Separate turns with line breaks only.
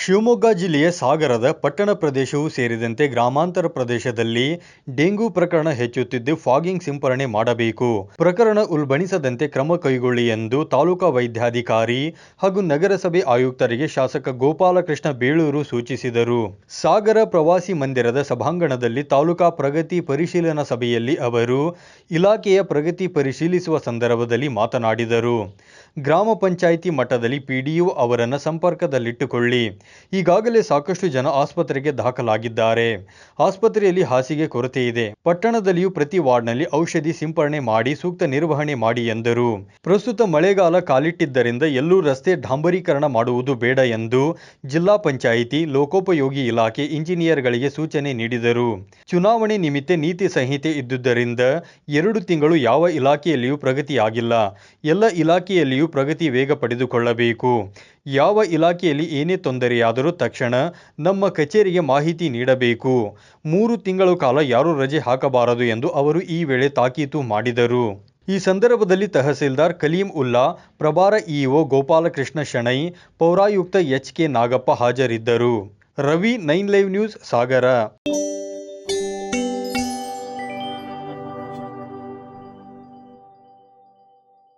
ಶಿವಮೊಗ್ಗ ಜಿಲ್ಲೆಯ ಸಾಗರದ ಪಟ್ಟಣ ಪ್ರದೇಶವೂ ಸೇರಿದಂತೆ ಗ್ರಾಮಾಂತರ ಪ್ರದೇಶದಲ್ಲಿ ಡೆಂಗು ಪ್ರಕರಣ ಹೆಚ್ಚುತ್ತಿದ್ದು ಫಾಗಿಂಗ್ ಸಿಂಪರಣೆ ಮಾಡಬೇಕು. ಪ್ರಕರಣ ಉಲ್ಬಣಿಸದಂತೆ ಕ್ರಮ ಕೈಗೊಳ್ಳಿ ಎಂದು ತಾಲೂಕಾ ವೈದ್ಯಾಧಿಕಾರಿ ಹಾಗೂ ನಗರಸಭೆ ಆಯುಕ್ತರಿಗೆ ಶಾಸಕ ಗೋಪಾಲಕೃಷ್ಣ ಬೇಳೂರು ಸೂಚಿಸಿದರು. ಸಾಗರ ಪ್ರವಾಸಿ ಮಂದಿರದ ಸಭಾಂಗಣದಲ್ಲಿ ತಾಲೂಕಾ ಪ್ರಗತಿ ಪರಿಶೀಲನಾ ಸಭೆಯಲ್ಲಿ ಅವರು ಇಲಾಖೆಯ ಪ್ರಗತಿ ಪರಿಶೀಲಿಸುವ ಸಂದರ್ಭದಲ್ಲಿ ಮಾತನಾಡಿದರು. ಗ್ರಾಮ ಪಂಚಾಯಿತಿ ಮಟ್ಟದಲ್ಲಿ ಪಿಡಿಒ ಅವರನ್ನು ಸಂಪರ್ಕದಲ್ಲಿಟ್ಟುಕೊಳ್ಳಿ. ಈಗಾಗಲೇ ಸಾಕಷ್ಟು ಜನ ಆಸ್ಪತ್ರೆಗೆ ದಾಖಲಾಗಿದ್ದಾರೆ. ಆಸ್ಪತ್ರೆಯಲ್ಲಿ ಹಾಸಿಗೆ ಕೊರತೆ ಇದೆ. ಪಟ್ಟಣದಲ್ಲಿಯೂ ಪ್ರತಿ ವಾರ್ಡ್ನಲ್ಲಿ ಔಷಧಿ ಸಿಂಪರಣೆ ಮಾಡಿ, ಸೂಕ್ತ ನಿರ್ವಹಣೆ ಮಾಡಿ ಎಂದರು. ಪ್ರಸ್ತುತ ಮಳೆಗಾಲ ಕಾಲಿಟ್ಟಿದ್ದರಿಂದ ಎಲ್ಲೂ ರಸ್ತೆ ಡಾಂಬರೀಕರಣ ಮಾಡುವುದು ಬೇಡ ಎಂದು ಜಿಲ್ಲಾ ಪಂಚಾಯಿತಿ, ಲೋಕೋಪಯೋಗಿ ಇಲಾಖೆ ಇಂಜಿನಿಯರ್ಗಳಿಗೆ ಸೂಚನೆ ನೀಡಿದರು. ಚುನಾವಣೆ ನಿಮಿತ್ತ ನೀತಿ ಸಂಹಿತೆ ಇದ್ದುದರಿಂದ ಎರಡು ತಿಂಗಳು ಯಾವ ಇಲಾಖೆಯಲ್ಲಿಯೂ ಪ್ರಗತಿಯಾಗಿಲ್ಲ. ಎಲ್ಲ ಇಲಾಖೆಯಲ್ಲಿಯೂ ಪ್ರಗತಿ ವೇಗ ಪಡೆದುಕೊಳ್ಳಬೇಕು. ಯಾವ ಇಲಾಖೆಯಲ್ಲಿ ಏನೇ ತೊಂದರೆಯಾದರೂ ತಕ್ಷಣ ನಮ್ಮ ಕಚೇರಿಗೆ ಮಾಹಿತಿ ನೀಡಬೇಕು. ಮೂರು ತಿಂಗಳ ಕಾಲ ಯಾರೂ ರಜೆ ಹಾಕಬಾರದು ಎಂದು ಅವರು ಈ ವೇಳೆ ತಾಕೀತು ಮಾಡಿದರು. ಈ ಸಂದರ್ಭದಲ್ಲಿ ತಹಸೀಲ್ದಾರ್ ಕಲೀಂ ಉಲ್ಲಾ, ಪ್ರಭಾರ ಇಒ ಗೋಪಾಲಕೃಷ್ಣ ಶೆಣೈ, ಪೌರಾಯುಕ್ತ ಎಚ್ ಕೆ ನಾಗಪ್ಪ ಹಾಜರಿದ್ದರು. Ravi, nine live news, Sagara.